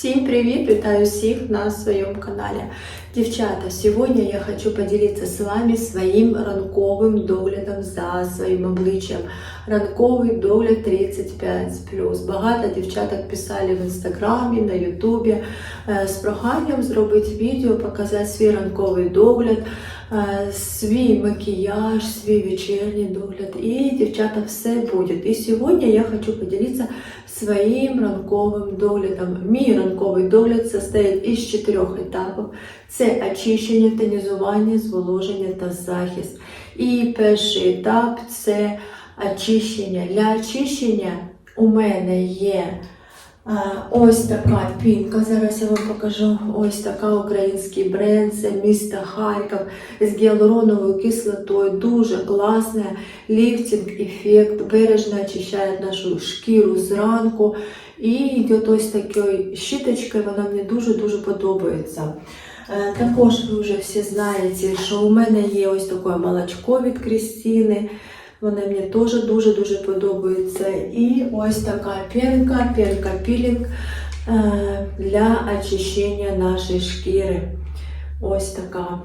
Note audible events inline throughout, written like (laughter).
Всім привіт! Вітаю всіх на своєму каналі. Дівчата, сьогодні я хочу поділитися з вами своїм ранковим доглядом за своїм обличчям. Ранковий догляд 35 Багато дівчаток писали в інстаграмі, на ютубі е, з проханням зробити відео, показати свій ранковий догляд, свій макіяж, свій вечірній догляд. І дівчата все буде. І сьогодні я хочу поділитися своїм ранковим доглядом. Мій ранковий догляд состоїть із чотирьох етапів: це очищення, тонізування, зволоження та захист. І перший етап це очищення. Для очищення у мене є ось така пінка. Зараз я вам покажу ось така український бренд, це місто Харків з гіалуроновою кислотою. Дуже класна ліфтинг ефект, бережно очищає нашу шкіру зранку. І йде ось такою щіточкою, вона мені дуже-дуже подобається. Е, Також ви вже всі знаєте, що у мене є ось таке молочко від Крістіни. Вона мені теж дуже-дуже подобається. І ось така пенка, пенка пілінг е, для очищення нашої шкіри. Ось така.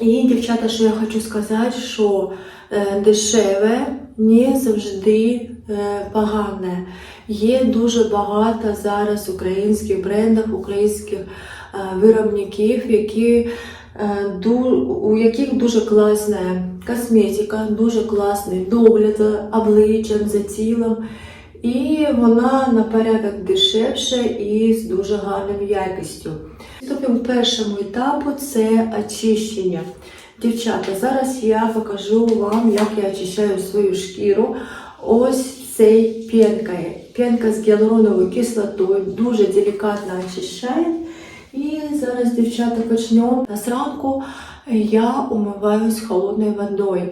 І, дівчата, що я хочу сказати, що е, дешеве не завжди е, погане. Є дуже багато зараз українських брендів, українських виробників, які, у яких дуже класна косметика, дуже класний догляд за обличчям, за тілом. І вона на порядок дешевша і з дуже гарною якістю. Приступимо першому етапу це очищення. Дівчата, зараз я покажу вам, як я очищаю свою шкіру. Ось цей пенкою. Пенка з гіалуроновою кислотою дуже делікатно очищає. І зараз, дівчата, почнемо. Зранку я умиваюсь холодною водою.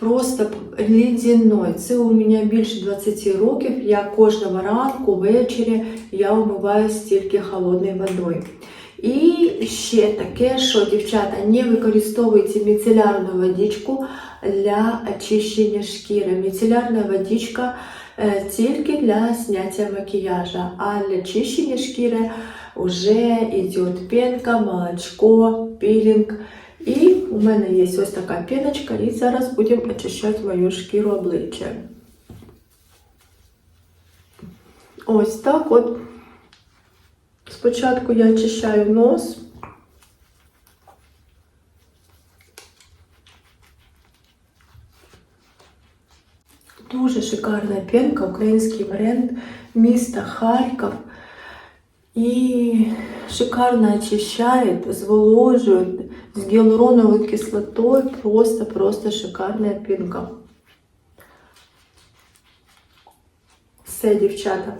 Просто ледяною. Це у мене більше 20 років. Я кожного ранку, ввечері я умиваюсь тільки холодною водою. І ще таке, що дівчата не використовуйте міцелярну водичку для очищення шкіри. Міцелярна водичка е, тільки для зняття макіяжа, а для очищення шкіри вже йде пенка, молочко, пілінг. І у мене є ось така піночка, і зараз будемо очищати мою шкіру обличчя. Ось так от. Спочатку я очищаю нос. Дуже шикарна пенка, український бренд міста Харків. І шикарно очищает, зволожует с гиалуроновой кислотой. Просто-просто шикарная пінка. Все, дівчата.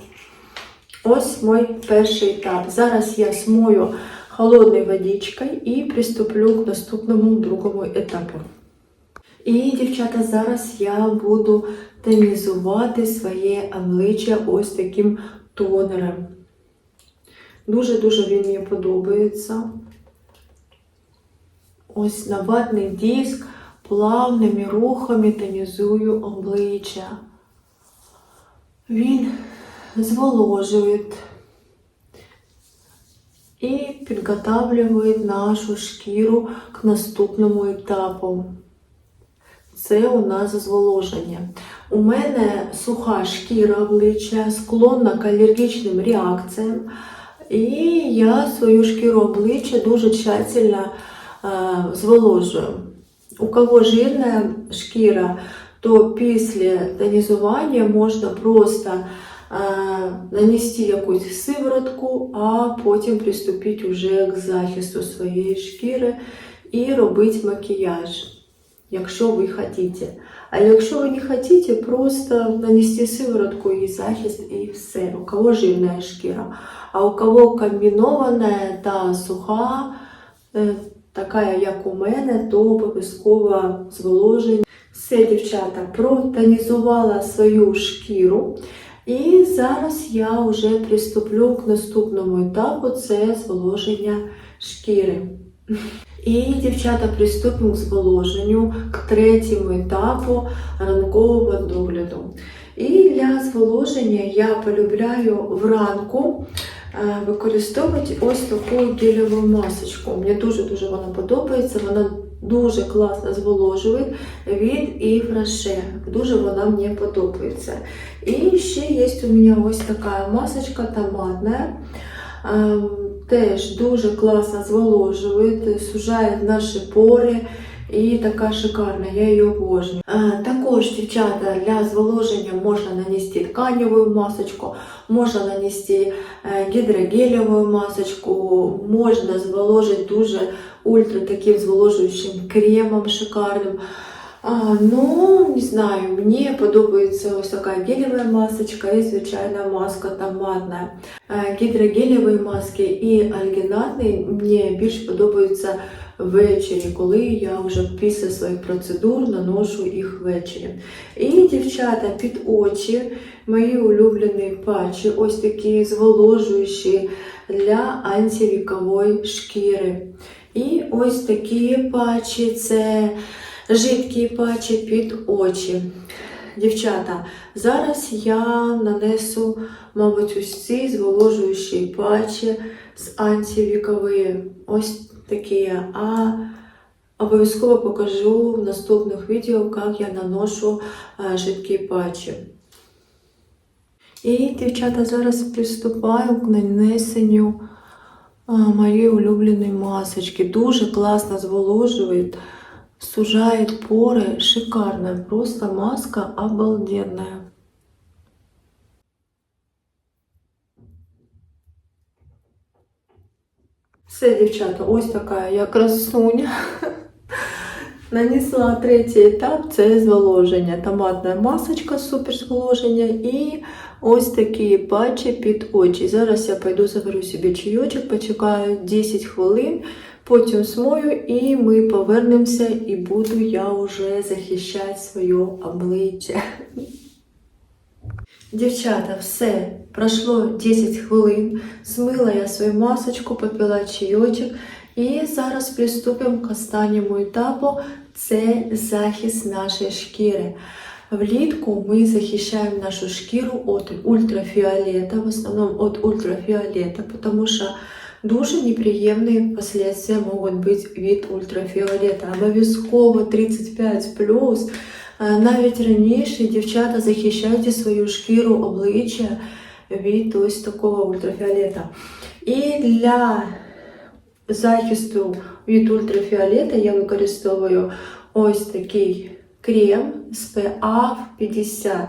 Ось мой перший етап. Зараз я смою холодною водичкою і приступлю к наступному другому етапу. І, дівчата, зараз я буду тонізувати своє обличчя ось таким тонером. Дуже-дуже він мені подобається. Ось на ватний диск плавними рухами тонізую обличчя. Він зволожує і підготавлює нашу шкіру к наступному етапу. Це у нас зволоження. У мене суха шкіра обличчя, склонна к алергічним реакціям. І я свою шкіру обличчя дуже тщательно е, зволожую. У кого жирна шкіра, то після тонізування можна просто е, нанести якусь сиворотку, а потім приступити вже к захисту своєї шкіри і робити макіяж, якщо ви хочете. А якщо ви не хочете, просто нанести сиворотку і захист, і все. У кого жирна шкіра. А у кого комбінована та суха, е, така як у мене, то обов'язково зволоження. Все, дівчата, протонізувала свою шкіру. І зараз я вже приступлю к наступному етапу це зволоження шкіри. І, дівчата, приступимо к зволоженню, к третьому етапу ранкового догляду. І для зволоження я полюбляю вранку е, використовувати ось таку гелеву масочку. Мені дуже-дуже вона подобається. Вона дуже класно зволожує від і фраше. Дуже вона мені подобається. І ще є у мене ось така масочка томатна. Теж дуже класно зволожує, сужає наші пори. І така шикарна, я її обожнюю. Е, Також, дівчата, для зволоження можна нанести тканеву масочку, можна нанести е, гідрогелеву масочку, можна зволожити дуже ультра таким зволожуючим кремом шикарним. А, ну, не знаю, мені подобається ось така гелева масочка і звичайна маска томатна. Гідрогелеві маски і альгінатні мені більш подобаються ввечері, коли я вже після своїх процедур наношу їх ввечері. І, дівчата, під очі мої улюблені патчі, ось такі зволожуючі для антивікової шкіри. І ось такі патчі це жидкі патчі під очі. Дівчата, зараз я нанесу, мабуть, ось ці зволожуючі патчі з антивікової. Ось такі. А обов'язково покажу в наступних відео, як я наношу е, жидкі патчі. І, дівчата, зараз приступаю к нанесенню моєї улюбленої масочки. Дуже класно зволожує, сужає пори. Шикарна, просто маска обалденная. Все, дівчата, ось така я красуня. (laughs) Нанесла третій етап це зволоження. Томатна масочка, супер зволоження і ось такі патчі під очі. Зараз я пойду заберу собі чайочок, почекаю 10 хвилин, потім смою і ми повернемося і буду я вже захищати своє обличчя. Дівчата, все, пройшло 10 хвилин, змила я свою масочку, попила чайочок і зараз приступимо к останньому етапу це захист нашої шкіри. Влітку ми захищаємо нашу шкіру від ультрафіолета, в основному від ультрафіолета, тому що дуже неприємні последствия можуть бути від ультрафіолета. Обов'язково 35 навіть раніше дівчата захищайте свою шкіру обличчя від ось такого ультрафіолета. І для захисту від ультрафіолета я використовую ось такий крем SPF 50.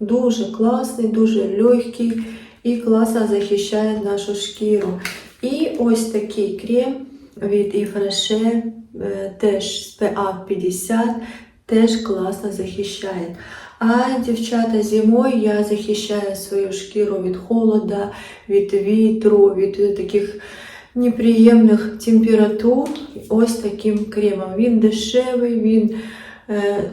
Дуже класний, дуже легкий і класно захищає нашу шкіру. І ось такий крем від Ifreche, теж SPF 50, теж класно захищає. А дівчата зимою я захищаю свою шкіру від холода, від вітру, від таких неприємних температур ось таким кремом. Він дешевий, він е,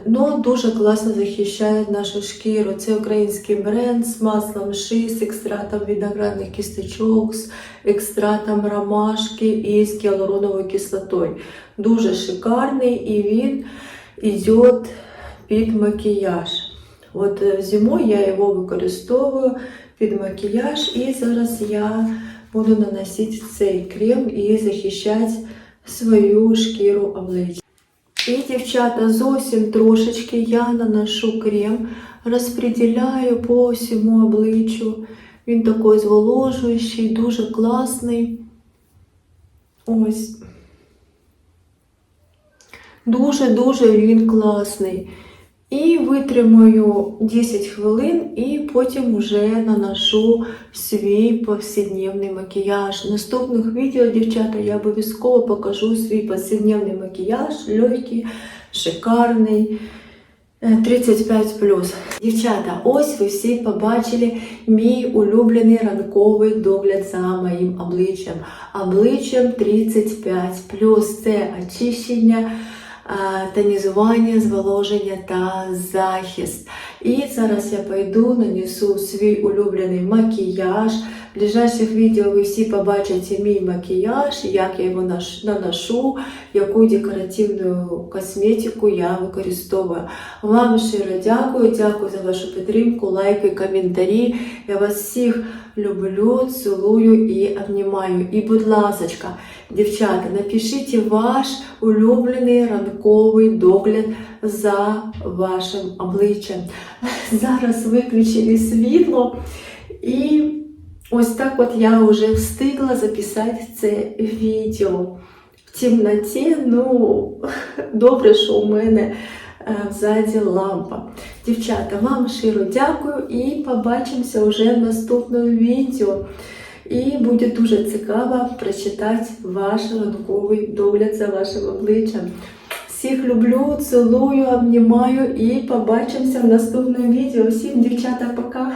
ну, дуже класно захищає нашу шкіру. Це український бренд з маслом ши, з екстратом виноградних кісточок, з екстратом ромашки і з гіалуроновою кислотою. Дуже шикарний і він йде під макіяж. От е, зимою я його використовую під макіяж, і зараз я буду наносити цей крем і захищати свою шкіру обличчя. І, дівчата, зовсім трошечки я наношу крем, розподіляю по всьому обличчю. Він такий зволожуючий, дуже класний. Ось. Дуже-дуже він класний. І витримаю 10 хвилин, і потім вже наношу свій повсякденний макіяж. В наступних відео, дівчата, я обов'язково покажу свій повсякденний макіяж, легкий, шикарний. е, 35 Дівчата, ось ви всі побачили мій улюблений ранковий догляд за моїм обличчям. Обличчям 35 це очищення. А, Тонізування, зволоження та захист. І зараз я пойду, нанесу свій улюблений макіяж. В ближайших відео ви всі побачите мій макіяж, як я його наношу, яку декоративну косметику я використовую. Вам щиро дякую, дякую за вашу підтримку, лайки, коментарі. Я вас всіх люблю, цілую і обнімаю. І, будь ласочка, дівчата, напишіть ваш улюблений ранковий догляд за вашим обличчям. Зараз виключили світло і ось так от я вже встигла записати це відео. В темноті, ну, добре, що у мене е, ззаді лампа. Дівчата, вам щиро дякую і побачимося вже в наступному відео. І буде дуже цікаво прочитати ваш ранковий догляд за вашим обличчям. Всіх люблю, цілую, обнімаю і побачимося в наступному відео. Всім дівчата, пока!